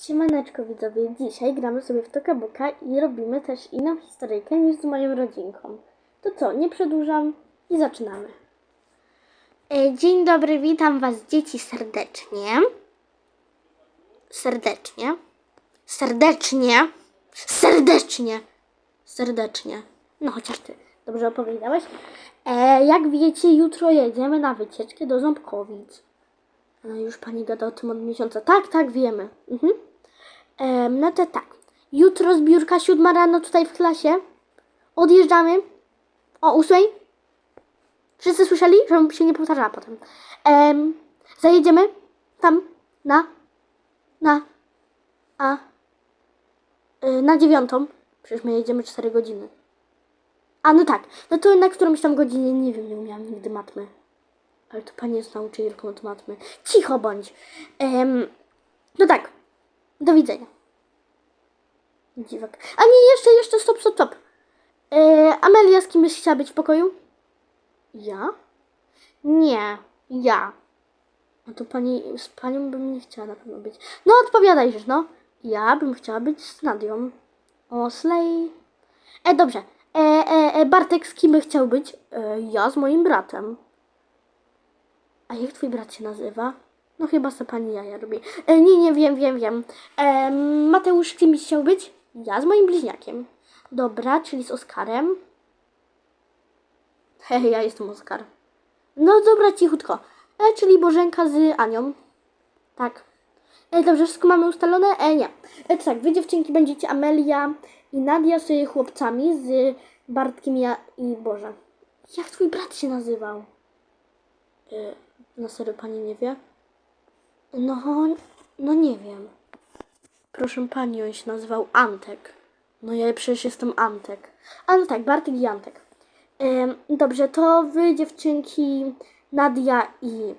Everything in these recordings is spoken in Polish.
Siemaneczko widzowie, dzisiaj gramy sobie w Tokabuka i robimy też inną historyjkę niż z moją rodzinką. To co, nie przedłużam i zaczynamy. E, Dzień dobry, witam was dzieci serdecznie. Serdecznie. Serdecznie. Serdecznie. Serdecznie. No chociaż ty dobrze opowiedziałeś. E, jak wiecie, jutro jedziemy na wycieczkę do Ząbkowic. E, Już pani gada o tym od miesiąca. Tak, tak, wiemy. Mhm. Em, no to tak. Jutro zbiórka siódma rano tutaj w klasie. Odjeżdżamy o ósmej. Wszyscy słyszeli, żebym się nie powtarzała potem. Em, zajedziemy tam na na a y, na dziewiątą. Przecież my jedziemy 4 godziny. A no tak, no to na którąś tam godzinie, nie wiem, nie umiałam nigdy matmy. Ale to pani jest nauczycielką od matmy. Cicho bądź. Em, no tak. Do widzenia. Dziwak. A nie, jeszcze, jeszcze, stop, stop, stop. E, Amelia, z kim byś chciała być w pokoju? Ja? Nie, ja. A to pani, z panią bym nie chciała na pewno być. No, odpowiadaj już, no. Ja bym chciała być z Nadią. O, slay. E, dobrze. E, e, e, Bartek, z kim by chciał być? E, ja z moim bratem. A jak twój brat się nazywa? No chyba se pani jaja robi. E, nie, nie, wiem, wiem, wiem. E, Mateusz, kim chciał być? Ja z moim bliźniakiem. Dobra, czyli z Oskarem. Hej, ja jestem Oskar. No dobra, cichutko. E, czyli Bożenka z Anią. Tak. E, dobrze, wszystko mamy ustalone? E, nie. E, tak, wy dziewczynki będziecie Amelia i Nadia z chłopcami, z Bartkiem ja i Boże. Jak twój brat się nazywał? E, na serio pani nie wie? No, no nie wiem. Proszę pani, on się nazywał Antek. No ja przecież jestem Antek. A no tak, Bartek i Antek. Em, dobrze, to wy dziewczynki Nadia i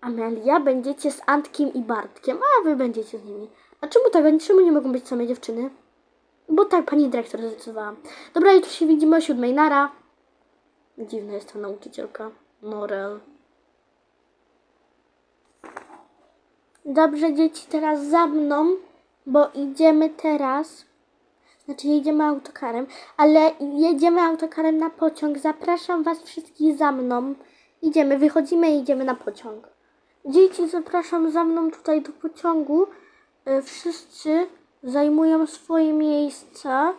Amelia będziecie z Antkiem i Bartkiem, a wy będziecie z nimi. A czemu tak? Czemu nie mogą być same dziewczyny? Bo tak pani dyrektor zdecydowała. Dobra, jutro się widzimy o siódmej. Nara. Dziwna jest ta nauczycielka. Norel. Dobrze, dzieci, teraz za mną, bo idziemy teraz. Znaczy, jedziemy autokarem, ale jedziemy autokarem na pociąg. Zapraszam Was wszystkich za mną. Idziemy, wychodzimy i idziemy na pociąg. Dzieci, zapraszam za mną tutaj do pociągu. E, Wszyscy zajmują swoje miejsca.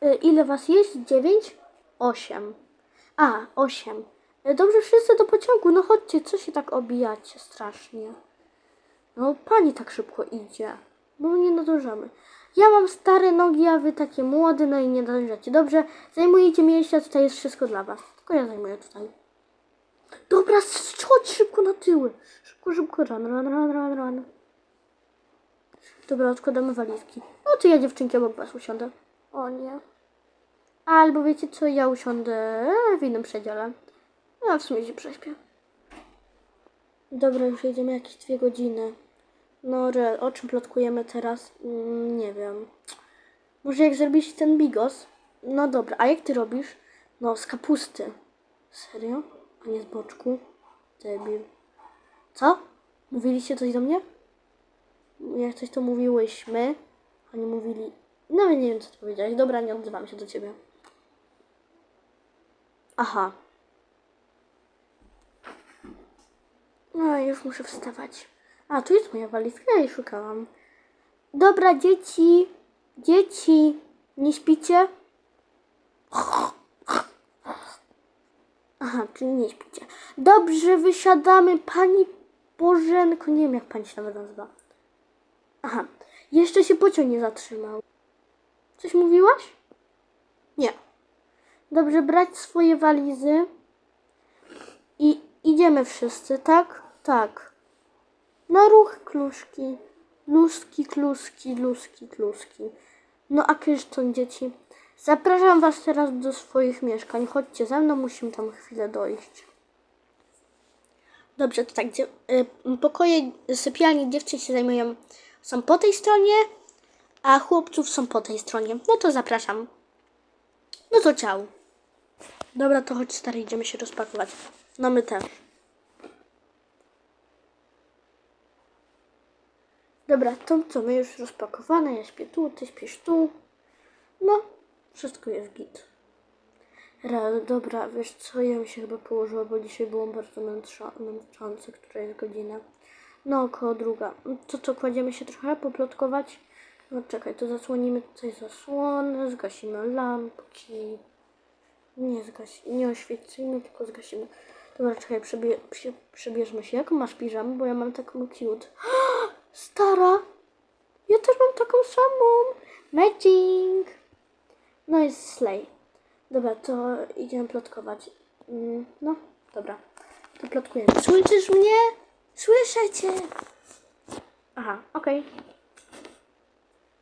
E, Ile Was jest? Dziewięć? Osiem. A, osiem. E, Dobrze, wszyscy do pociągu. No chodźcie, co się tak obijacie strasznie? No, pani tak szybko idzie, bo nie nadążamy. Ja mam stare nogi, a wy takie młode, no i nie nadążacie. Dobrze, zajmujecie miejsca, tutaj jest wszystko dla was. Tylko ja zajmuję tutaj. Dobra, chodź szybko na tyły. Szybko, szybko, run, run, run, run, run. Dobra, odkładamy walizki. No to ja dziewczynki obok was usiądę. O nie. Albo wiecie co, ja usiądę w innym przedziale. Ja w sumie się prześpię. Dobra, już jedziemy jakieś dwie godziny. No, re, o czym plotkujemy teraz? Mm, nie wiem. Może jak zrobisz ten bigos? No dobra, a jak ty robisz? No, z kapusty. Serio? A nie z boczku? Debil. Co? Mówiliście coś do mnie? Jak coś to mówiłyśmy. Oni mówili... No nie wiem, co ty powiedziałeś. Dobra, nie odzywam się do ciebie. Aha. No, już muszę wstawać. A, tu jest moja walizka, ja jej szukałam. Dobra, dzieci, dzieci, nie śpicie? Aha, czyli nie śpicie. Dobrze, wysiadamy. Pani Bożenko, nie wiem jak pani się nawet nazywa. Aha, jeszcze się pociąg nie zatrzymał. Coś mówiłaś? Nie. Dobrze, brać swoje walizy. I idziemy wszyscy, tak? Tak. Na ruch kluszki. Luski, kluski, luski, kluski. No a Kryszton, dzieci. Zapraszam was teraz do swoich mieszkań. Chodźcie ze mną, musimy tam chwilę dojść. Dobrze, to tak, y, pokoje sypialni dziewczyn się zajmują, są po tej stronie, a chłopców są po tej stronie. No to zapraszam. No to ciao. Dobra, to chodź stary, idziemy się rozpakować. No my też. Dobra, to co, my już rozpakowane, ja śpię tu, ty śpisz tu. No, wszystko jest git. Real, dobra, wiesz co, ja mi się chyba położyła, bo dzisiaj było bardzo męcza, męczące, która jest godzina. No, około druga. To co, kładziemy się trochę poplotkować? No czekaj, to zasłonimy tutaj zasłonę, zgasimy lampki. Nie zgasi, nie oświecimy, tylko zgasimy. Dobra, czekaj, przebie, przebierzmy się. Jaką masz piżamę? Bo ja mam taką cute. Stara! Ja też mam taką samą. Matching! No jest slay. Dobra, to idziemy plotkować. Mm, no, dobra. To plotkujemy. Słyszysz mnie? Słyszę cię! Aha, okej.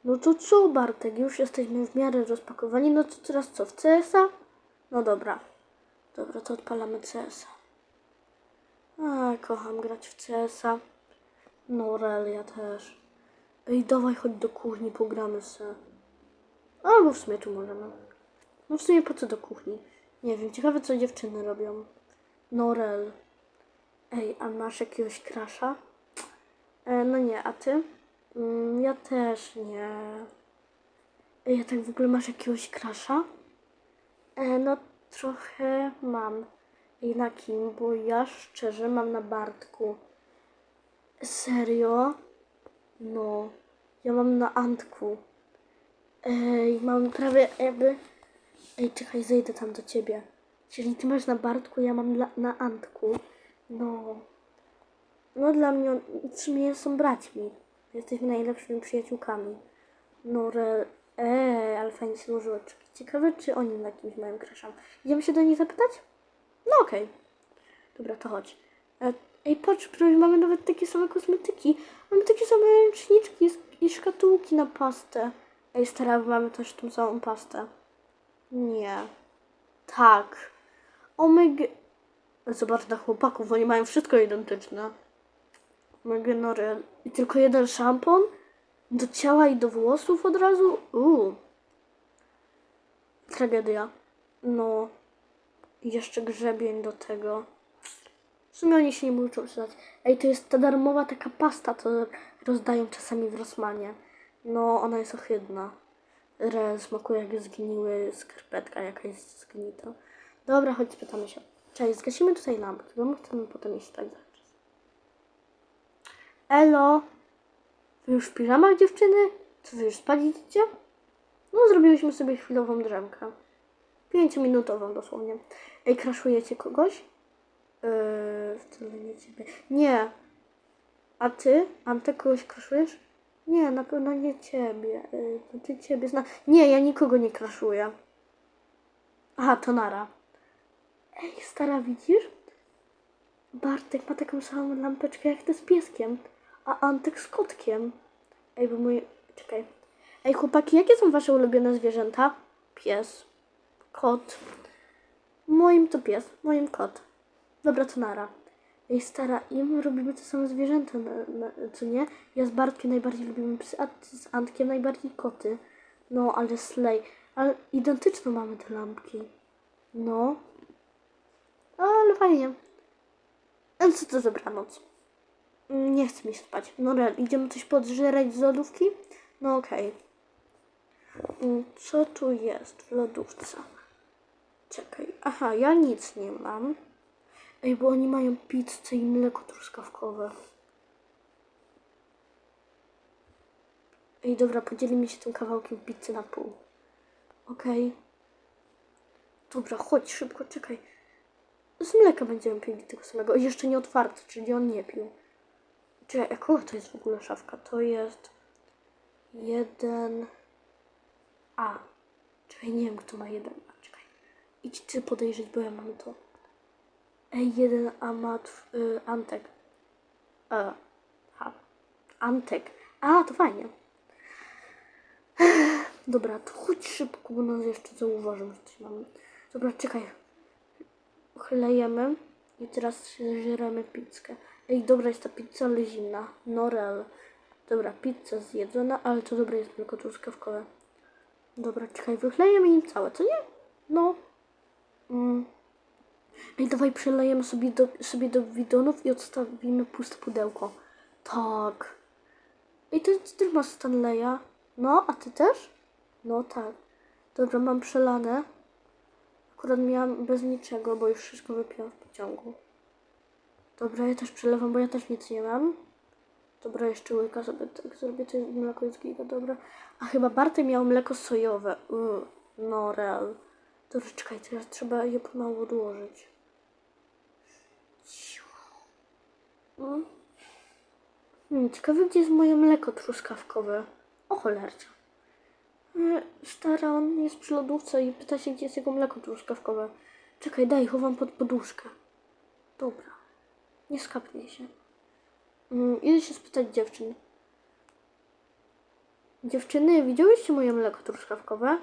No to co, Bartek? Już jesteśmy w miarę rozpakowani. No to teraz co? W CS-a? No dobra. Dobra, to odpalamy CS-a. Kocham grać w CS-a. No, rel, ja też. Ej, dawaj, chodź do kuchni, pogramy se. Albo w sumie tu możemy. No w sumie po co do kuchni? Nie wiem, ciekawe co dziewczyny robią. No, rel. Ej, a masz jakiegoś krasza? E, no nie, a ty? Mm, ja też nie. Ej, a tak w ogóle masz jakiegoś krasza? E, no trochę mam. I na kim? Bo ja szczerze mam na Bartku. Serio? No. Ja mam na Antku. Ej, mam prawie jakby... Ej, czekaj, zejdę tam do ciebie. Czyli ty masz na Bartku, ja mam na Antku. No. No dla mnie, w sumie są braćmi. Jesteśmy najlepszymi przyjaciółkami. No, re... Eee, ale fajnie się złożyło. Ciekawe, czy oni na kimś mają crusha. Idziemy się do nich zapytać? No okej. Dobra, to chodź. E, Ej, patrz, prawie mamy nawet takie same kosmetyki. Mamy takie same ręczniczki i szkatułki na pastę. Ej, stara, mamy też tą samą pastę. Nie. Tak. Omega... Zobacz na chłopaków, oni mają wszystko identyczne. Omega Norel. I tylko jeden szampon? Do ciała i do włosów od razu? Uuu. Tragedia. No. Jeszcze grzebień do tego. W sumie oni się nie muszą przydać. Ej, to jest ta darmowa taka pasta, co rozdają czasami w Rosmanie. No, ona jest ohydna. Re, smakuje jak zgniły skarpetka jakaś zgnita. Dobra, chodź spytamy się. Cześć, zgasimy tutaj lampki, bo my chcemy potem iść spać. Elo! Wy już w piżamach dziewczyny? Co wy już spać? No, zrobiłyśmy sobie chwilową drzemkę. Pięciominutową dosłownie. Ej, kraszujecie kogoś? Yy, wcale nie ciebie. Nie. A ty? Antek, kogoś kraszujesz? Nie, na pewno nie ciebie. Yy, to ty ciebie zna... Nie, ja nikogo nie kraszuję. Aha, to nara. Ej, stara, widzisz? Bartek ma taką samą lampeczkę jak ty z pieskiem, a Antek z kotkiem. Ej, bo mój... Czekaj. Ej, chłopaki, jakie są wasze ulubione zwierzęta? Pies. Kot. Moim to pies, moim kot. Dobra, to nara. Ej, stara, i my robimy to samo zwierzęta, na, na, co nie? Ja z Bartkiem najbardziej lubimy psy, a z Antkiem najbardziej koty. No, ale slay. Ale identyczne mamy te lampki. No. Ale fajnie. A co to za Nie chce mi się spać. No real, idziemy coś podżerać z lodówki? No okej. Mm, Co tu jest w lodówce? Czekaj. Aha, ja nic nie mam. Ej, bo oni mają pizzę i mleko truskawkowe. Ej, dobra, podzielimy się tym kawałkiem pizzy na pół. Okej. Dobra, chodź szybko, czekaj. Z mleka będziemy pili tego samego. Jeszcze nie otwarty, czyli on nie pił. Czekaj, jaka to jest w ogóle szafka? To jest jeden A. Czekaj, nie wiem kto ma jeden A. Czekaj. Idź ty podejrzeć, bo ja mam to. Jeden A ma tw- y, Antek. E, ha. Antek. A, to fajnie. Dobra, to chodź szybko, bo nas jeszcze zauważą, że coś mamy. Dobra, czekaj. Chlejemy i teraz żeremy pizzkę. Ej, dobra jest ta pizza, ale zimna. Norel. Dobra, pizza zjedzona, ale to dobre jest tylko truskawkowe. Dobra, czekaj, wychlejemy im całe, co nie? No. Mm. Ej, dawaj przelejemy sobie do, sobie do bidonów i odstawimy puste pudełko. Tak. I ty, ty też masz Stanleya. No, a ty też? No tak. Dobra, mam przelane. Akurat miałam bez niczego, bo już wszystko wypiłam w pociągu. Dobra, ja też przelewam, bo ja też nic nie mam. Dobra, jeszcze łyka sobie tak zrobię, to mleko jest giga, dobra. A chyba Bartek miał mleko sojowe. No, real. Dobra, czekaj, teraz trzeba je pomału odłożyć. Mm. Hmm, ciekawe, gdzie jest moje mleko truskawkowe. O cholercia. E, Stara, on jest przy lodówce i pyta się, gdzie jest jego mleko truskawkowe. Czekaj, daj, chowam pod poduszkę. Dobra. Nie skapnie się. Mm, idę się spytać dziewczyn. Dziewczyny, widziałyście moje mleko truskawkowe?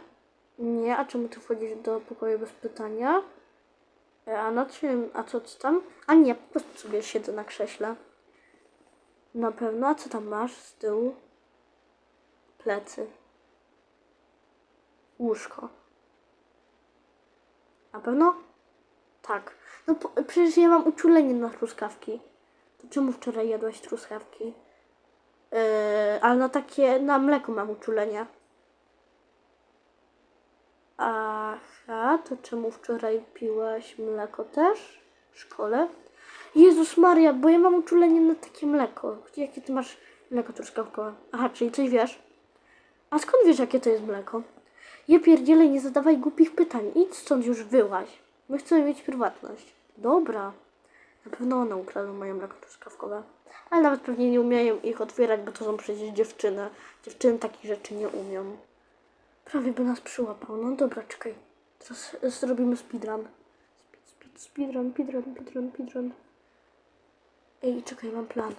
Nie, a czemu ty wchodzisz do pokoju bez pytania? E, A na czym, a co ty tam? A nie, po prostu sobie siedzę na krześle. Na pewno, a co tam masz z tyłu? Plecy. Łóżko. Na pewno? Tak. No po, przecież ja mam uczulenie na truskawki. To czemu wczoraj jadłaś truskawki? Yy, ale na takie, na mleko mam uczulenie. Aha, to czemu wczoraj piłaś mleko też w szkole? Jezus Maria, bo ja mam uczulenie na takie mleko. Jakie ty masz mleko truskawkowe? Aha, czyli coś wiesz? A skąd wiesz, jakie to jest mleko? Ja pierdzielę, nie zadawaj głupich pytań. Idź stąd już wyłaź. My chcemy mieć prywatność. Dobra. Na pewno one ukradną moje mleko truskawkowe. Ale nawet pewnie nie umieją ich otwierać, bo to są przecież dziewczyny. Dziewczyny takich rzeczy nie umią. Prawie by nas przyłapał. No dobra, czekaj. Teraz zrobimy speedrun. Speed, speed, speedrun, speedrun, speedrun, speedrun. Ej, czekaj, mam plan.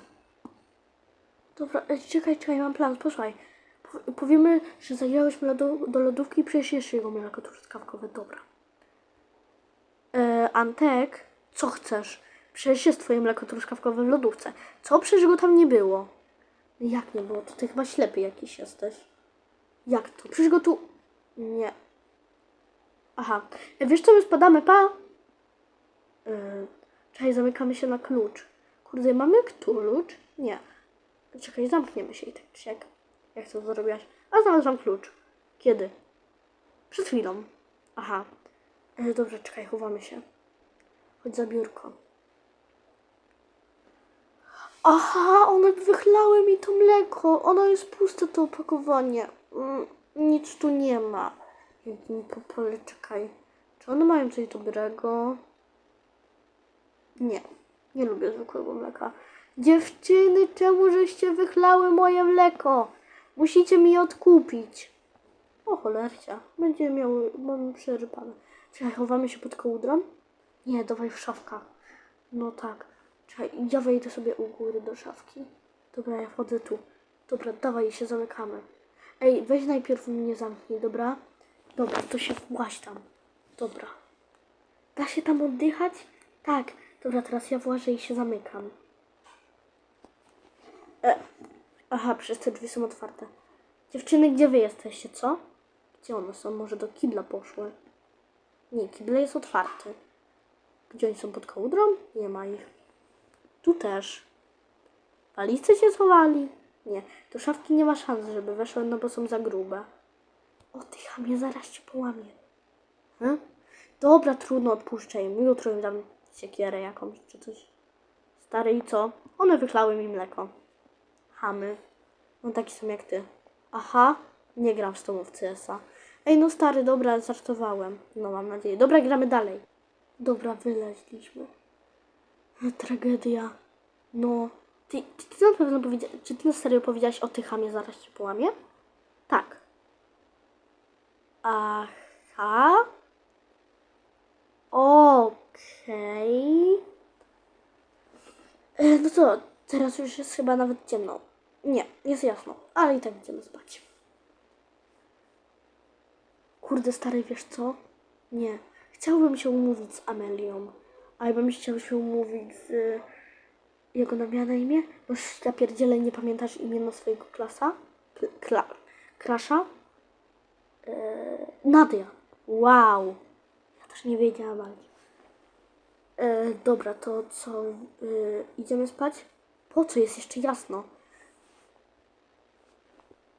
Dobra, czekaj, czekaj, mam plan. Posłuchaj. Po- Powiemy, że zajęłyśmy do, lodówki i przyniesiesz jego mleko truskawkowe. Dobra. E, Antek, co chcesz? Przecież jest twoje mleko truskawkowe w lodówce. Co? Przecież go tam nie było. Jak nie było? To ty chyba ślepy jakiś jesteś. Jak to? Tu... Nie. Aha. Wiesz co, my spadamy, pa? Yy, czekaj, zamykamy się na klucz. Kurde, mamy klucz? Nie. Czekaj, zamkniemy się i tak jak. Jak to zrobiłaś? A znalazłam klucz. Kiedy? Przed chwilą. Aha. E, dobrze, czekaj, chowamy się. Chodź za biurko. Aha, one wychlały mi to mleko. Ono jest puste, to opakowanie. Mm, nic tu nie ma. Popole, czekaj. Czy one mają coś dobrego? Nie. Nie lubię zwykłego mleka. Dziewczyny, czemu żeście wychlały moje mleko? Musicie mi odkupić. O cholercia. Będziemy miały, mamy przerypane. Czekaj, chowamy się pod kołdrą? Nie, dawaj w szafkach. No tak. Czekaj, ja wejdę sobie u góry do szafki. Dobra, ja wchodzę tu. Dobra, dawaj się zamykamy. Ej, weź najpierw mnie zamknij, dobra? Dobra, to się właź tam. Dobra. Da się tam oddychać? Tak. Dobra, teraz ja włażę i się zamykam. E. Aha, przez te drzwi są otwarte. Dziewczyny, gdzie wy jesteście, co? Gdzie one są? Może do kibla poszły? Nie, kible jest otwarty. Gdzie oni są pod kołdrą? Nie ma ich. Tu też. Walizce się schowali? Nie, do szafki nie ma szans, żeby weszły, no bo są za grube. Oddycha mnie, zaraz cię połamie. Hm? Dobra, trudno, odpuszczę im. Jutro im dam siekierę jakąś czy coś. Stary i co? One wychlały mi mleko. Chamy. No taki są jak ty. Aha, nie gram z tobą w CS-a. Ej, no stary, dobra, żartowałem. No mam nadzieję. Dobra, gramy dalej. Dobra, wyleźliśmy. Tragedia. No. Ty, ty, ty na pewno powiedziałeś, czy ty na serio powiedziałaś o tych chamie, zaraz cię połamie? Tak. Aha. Okej. E, No co, teraz już jest chyba nawet ciemno. Nie, jest jasno, ale i tak idziemy spać. Kurde, stary, wiesz co? Nie. Chciałbym się umówić z Amelią, ale bym chciał się umówić z... Jego na miała na imię? Bo ja pierdzielę, nie pamiętasz imienia swojego klasa? Kl- Kla... Klasza? Eee, Nadia. Wow. Ja też nie wiedziałam. E, dobra, to co? Y, idziemy spać? Po co? Jest jeszcze jasno.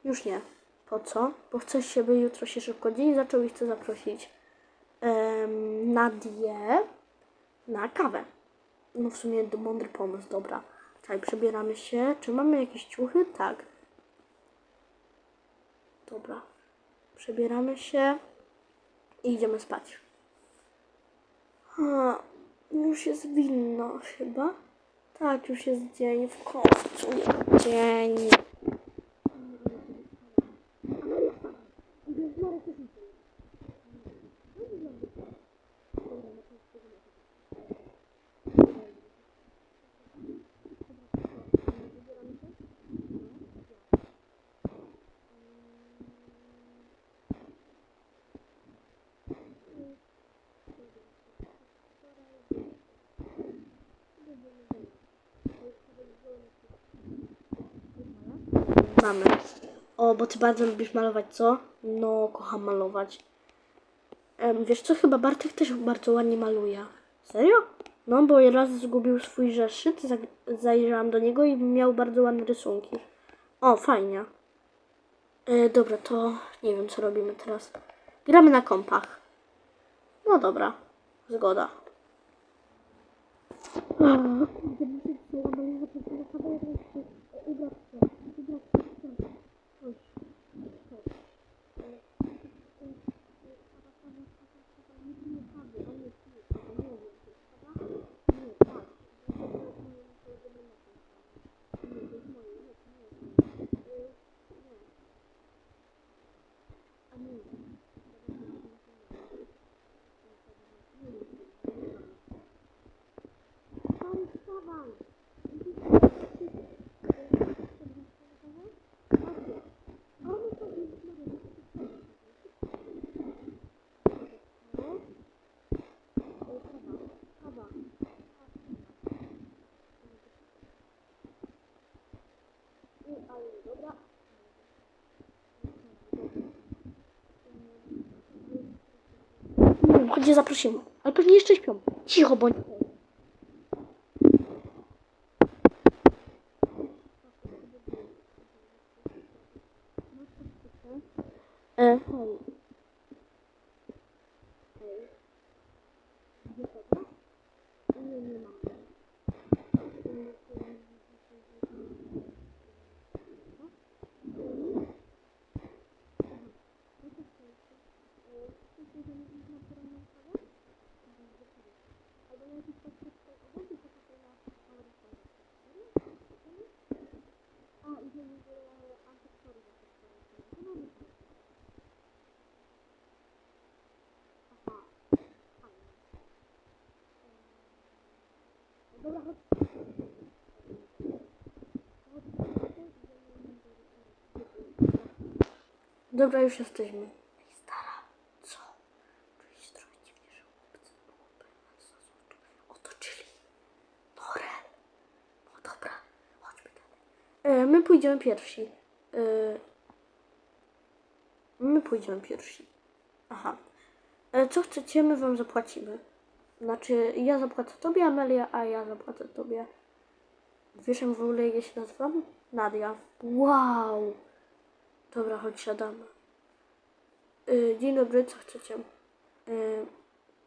Już nie. Po co? Bo chcę, żeby jutro się szybko dzień zaczął i chcę zaprosić em, Nadię na kawę. No w sumie mądry pomysł, dobra. Czekaj, przebieramy się. Czy mamy jakieś ciuchy? Tak. Dobra. Przebieramy się i idziemy spać. Ha, już jest winno chyba. Tak, już jest dzień w końcu. Dzień. Mamy. O, bo ty bardzo lubisz malować, co? No, kocham malować. Wiesz co, chyba Bartek też bardzo ładnie maluje. Serio? No, bo raz zgubił swój zeszyt, zajrzałam do niego i miał bardzo ładne rysunki. O, fajnie. E, dobra, to nie wiem, co robimy teraz. Gramy na kompach. No dobra, zgoda. Je zaprosimy. Ale pewnie jeszcze śpią. Cicho bądź. E, Dobra, już jesteśmy. Ej, stara, co? Czuję się trochę dziwnie, że chłopcy, chłopy nas zazwyczaj otoczyli. Norel. No dobra, chodźmy dalej. E, my pójdziemy pierwsi. E, my pójdziemy pierwsi. Aha. E, co chcecie, my wam zapłacimy. Znaczy, ja zapłacę tobie, Amelia, a ja zapłacę tobie. Wiesz, jak w ogóle ja się nazywam? Nadia. Wow. Dobra, chodź, siadamy. Y, dzień dobry, co chcecie? Y,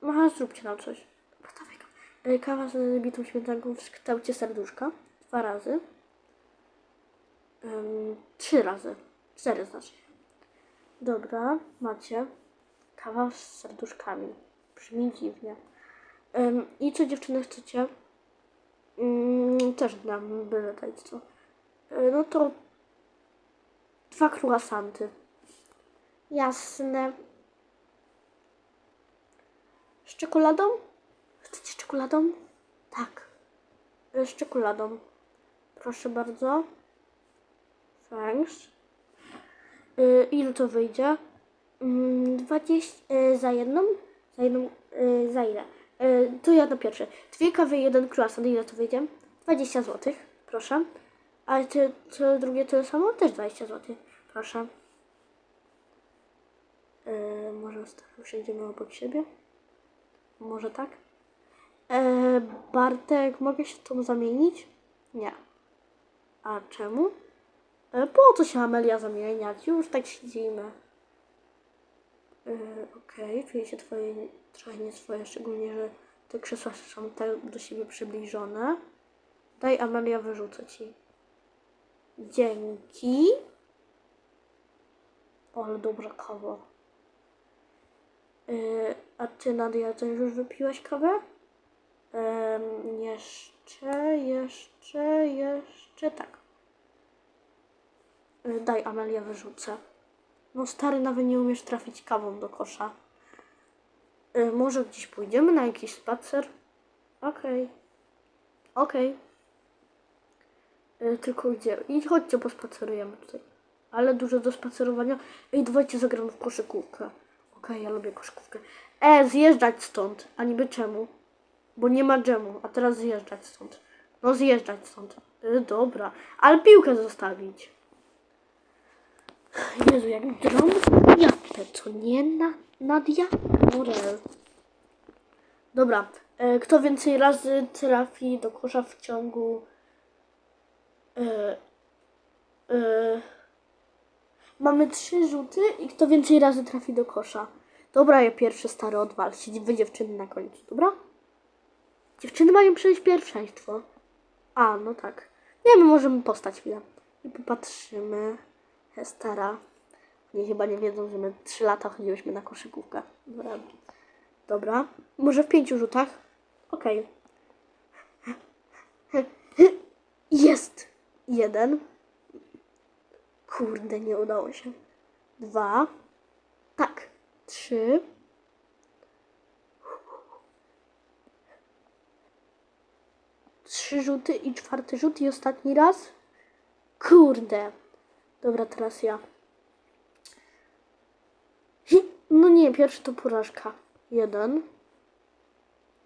aha, zróbcie nam coś. Dobra, dawaj go. Y, kawa z bitą śmietanką w kształcie serduszka. Dwa razy. Ym, trzy razy. Cztery znaczy. Dobra, macie. Kawa z serduszkami. Brzmi dziwnie. I co dziewczyny chcecie? Ym, też dam byle co. Y, no to dwa croissanty. Jasne. Z czekoladą? Chcecie czekoladą? Tak. Y, Z czekoladą. Proszę bardzo. Thanks. Y, ile to wyjdzie? Mm, 20 y, za jedną? Za jedną, y, za ile? Y, to ja na pierwsze. Dwie kawy, jeden croissant. Ile to wyjdzie? 20 zł. Proszę. A to drugie tyle samo? Też 20 zł. Proszę. Yy, może usiądziemy obok siebie? Może tak? Yy, Bartek, mogę się tobą zamienić? Nie. A czemu? E, Po co się Amelia zamieniać? Już tak siedzimy. E, Okej, czuję się twoje, trochę nie swoje, szczególnie, że te krzesła są tak do siebie przybliżone. Daj Amelia, wyrzucę ci. Dzięki. Ale dobra kawa. Yy, a ty, Nadia, to już wypiłaś kawę? Em, jeszcze, jeszcze, jeszcze, tak. Yy, daj, Amelia, wyrzucę. No stary, nawet nie umiesz trafić kawą do kosza. Yy, może gdzieś pójdziemy na jakiś spacer? Okej. Okej. Yy, tylko gdzie? I chodźcie, pospacerujemy tutaj. Ale dużo do spacerowania. Ej, dawajcie zagramy w koszykówkę. Okej, ja lubię koszykówkę. E, zjeżdżać stąd. A niby czemu? Bo nie ma dżemu, a teraz zjeżdżać stąd. No zjeżdżać stąd. Y, dobra. Ale piłkę zostawić. Jezu, jak drom te co nie na, Nadia? Morel. Dobra. E, kto więcej razy trafi do kosza w ciągu... E, e, mamy trzy rzuty i kto więcej razy trafi do kosza. Dobra, ja pierwszy stary odwal. Siedzi wy dziewczyny na końcu, dobra? Dziewczyny mają przejść pierwszeństwo. A, no tak. Nie, my możemy postać chwilę. I popatrzymy. Stara. Nie, chyba nie wiedzą, że my trzy lata chodziłyśmy na koszykówkę. Dobra. Dobra. Może w pięciu rzutach? Okej. Jest! Jeden. Kurde, nie udało się. Dwa. Tak. Trzy. Trzy rzuty i czwarty rzut i ostatni raz. Kurde. Dobra, teraz ja. No nie, pierwszy to porażka. Jeden.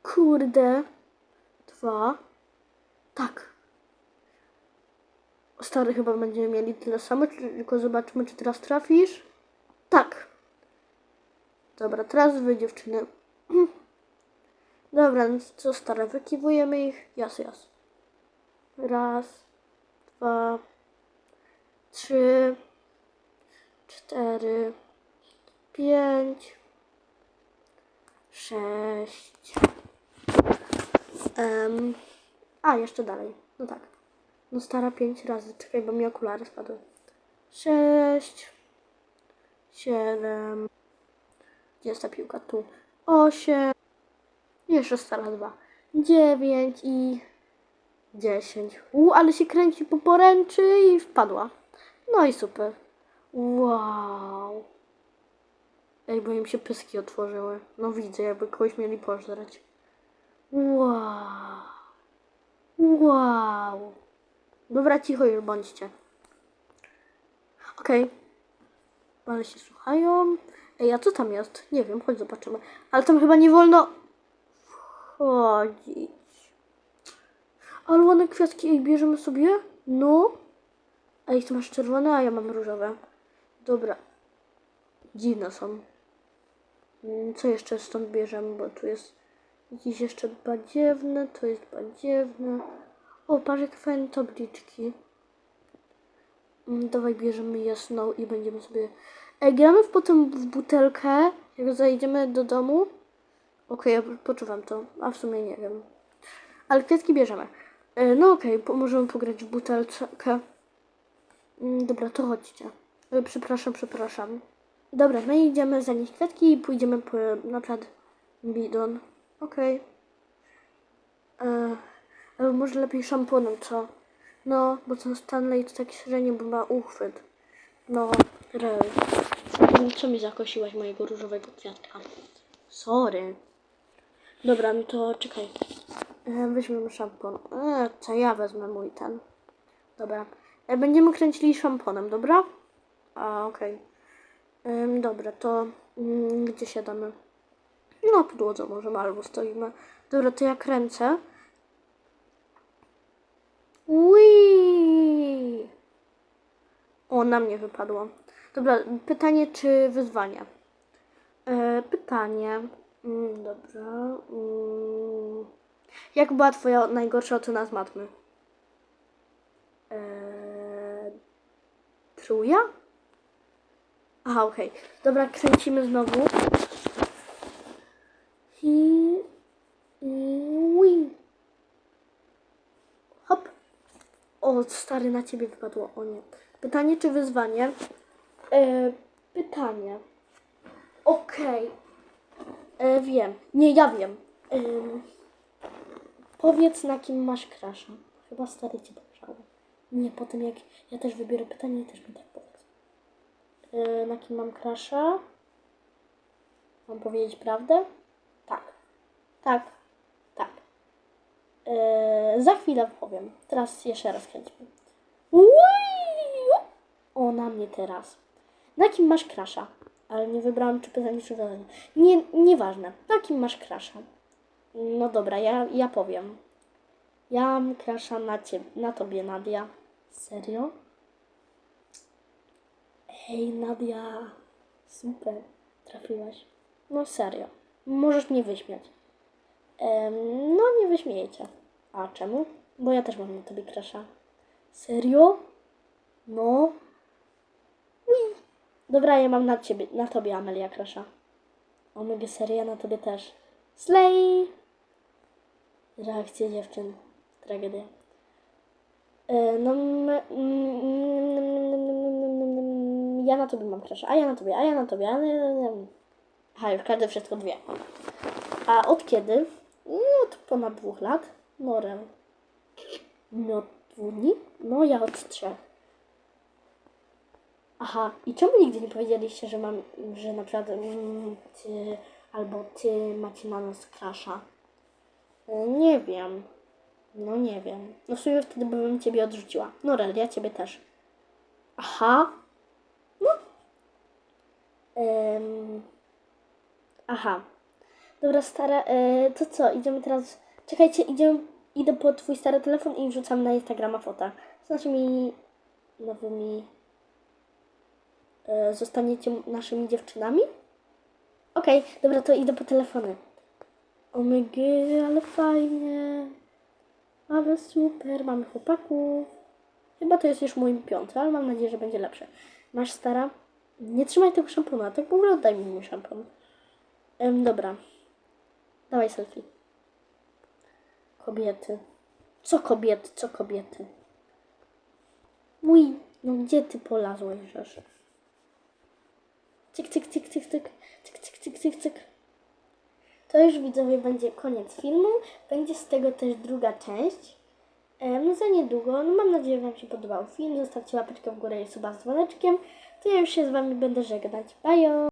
Kurde. Dwa. Tak. Stary chyba będziemy mieli tyle samo, tylko zobaczmy, czy teraz trafisz. Tak. Dobra, teraz wy dziewczyny. Dobra, no co stare, wykiwujemy ich. Jas, jas. Raz, dwa, trzy, cztery, pięć, sześć. Em, a, jeszcze dalej. No tak. No stara pięć razy. Czekaj, bo mi okulary spadły. Sześć, siedem. Gdzie jest ta piłka? Tu. Osiem. Jeszcze stara dwa. Dziewięć i dziesięć. U, ale się kręci po poręczy i wpadła. No i super. Wow. Bo im się pyski otworzyły. No widzę, jakby kogoś mieli pożreć. Wow. Wow. Dobra, cicho już bądźcie. Okej. Ale się słuchają. Ej, a co tam jest? Nie wiem, chodź zobaczymy. Ale tam chyba nie wolno wchodzić. Ale ładne kwiatki. Ej, bierzemy sobie? No. Ej, ty masz czerwone, a ja mam różowe. Dobra. Dziwne są. Mm, Co jeszcze stąd bierzemy, bo tu jest jakiś jeszcze badziewny, to jest badziewny. O, patrz jak fajne tabliczki. Mm, Dawaj bierzemy jasną i będziemy sobie... Ej, gramy potem w butelkę, jak zajdziemy do domu. Okej, ja poczuwam to, a w sumie nie wiem. Ale kwiatki bierzemy. E, No okej, po- możemy pograć w butelkę. Mm, Dobra, to chodźcie. E, Przepraszam, przepraszam. Dobra, my idziemy zanieść kwiatki i pójdziemy po na przykład bidon. Okej. E, ale może lepiej szamponem, co? No, bo ten Stanley to tak średnio, bo ma uchwyt. No, rel. Co mi zakosiłaś mojego różowego kwiatka? Sorry. Dobra, no to czekaj. E, weźmiemy szampon. E, to ja wezmę mój ten. Dobra. Będziemy kręcili szamponem, dobra? A, okej. Em, Dobra, to mm, gdzie siadamy? Na podłodze możemy albo stoimy. Dobra, to ja kręcę. Ui! O, na mnie wypadło. Dobra, pytanie czy wyzwanie? E, pytanie. Mm, dobra. Mm, jak była twoja najgorsza ocena z matmy? E, Truja? Aha, okej. Dobra, kręcimy znowu. I... Ui. Hop. O, stary, na ciebie wypadło. O nie. Pytanie czy wyzwanie? E, pytanie. Okej. E, wiem. Nie, ja wiem. Ym, powiedz, na kim masz krasza. Chyba stary cię dobrzało. Nie, po tym jak ja też wybiorę pytanie, też mi tak powiedz. E, na kim mam krasza? Mam powiedzieć prawdę? Tak. Tak. Tak. E, za chwilę powiem. Teraz jeszcze raz kręćmy. O, na mnie teraz. Na kim masz krasza? Ale nie wybrałam czy pytanie, czy zadanie. Nie, nieważne. Na kim masz krasza? No dobra, ja, ja powiem. Ja mam krasza na ciebie, na tobie, Nadia. Serio? Hej, Nadia. Super. Trafiłaś. No serio. Możesz mnie wyśmiać. Em, no nie wyśmiejecie. A czemu? Bo ja też mam na tobie krasza. Serio? No. Ui. Dobra, ja mam na ciebie, na tobie Amelia krasza. Omega seria na tobie też. Slay! Reakcje dziewczyn. Tragedia. E, No, ja na tobie mam krasza, a ja na tobie, a ja na tobie, a ja na Aha, już każdy wszystko dwie. A od kiedy? No, od ponad dwóch lat. Norem. No, dwóch? No, ja od trzech. Aha, i czemu nigdy nie powiedzieliście, że mam, że na przykład mm, ty albo ty macie na nas krasza? E, Nie wiem. No nie wiem. No w sumie wtedy bym ciebie odrzuciła. No Rel, ja ciebie też. Aha. No. Em, aha. Dobra, stara, e, to co, idziemy teraz... Czekajcie, idziemy, idę po twój stary telefon i wrzucam na Instagrama fota. Z naszymi nowymi... E, zostaniecie naszymi dziewczynami? Okej, dobra, to idę po telefony. Omega, ale fajnie. Ale super, mamy chłopaków. Chyba to jest już mój piąty, ale mam nadzieję, że będzie lepsze. Masz stara? Nie trzymaj tego szampona, tak w ogóle oddaj mi mój szampon. Ehm, dobra. Dawaj selfie. Kobiety. Co kobiety, co kobiety? Mój, no gdzie ty polazłeś, Rzesz? Cyk, cyk, cyk, cyk, cyk. Cyk, cyk, cyk, cyk, cyk. To już widzowie będzie koniec filmu. Będzie z tego też druga część. Em, za niedługo. No mam nadzieję, że Wam się podobał film. Zostawcie łapeczkę w górę i suba z dzwoneczkiem. To ja już się z Wami będę żegnać. Bajo!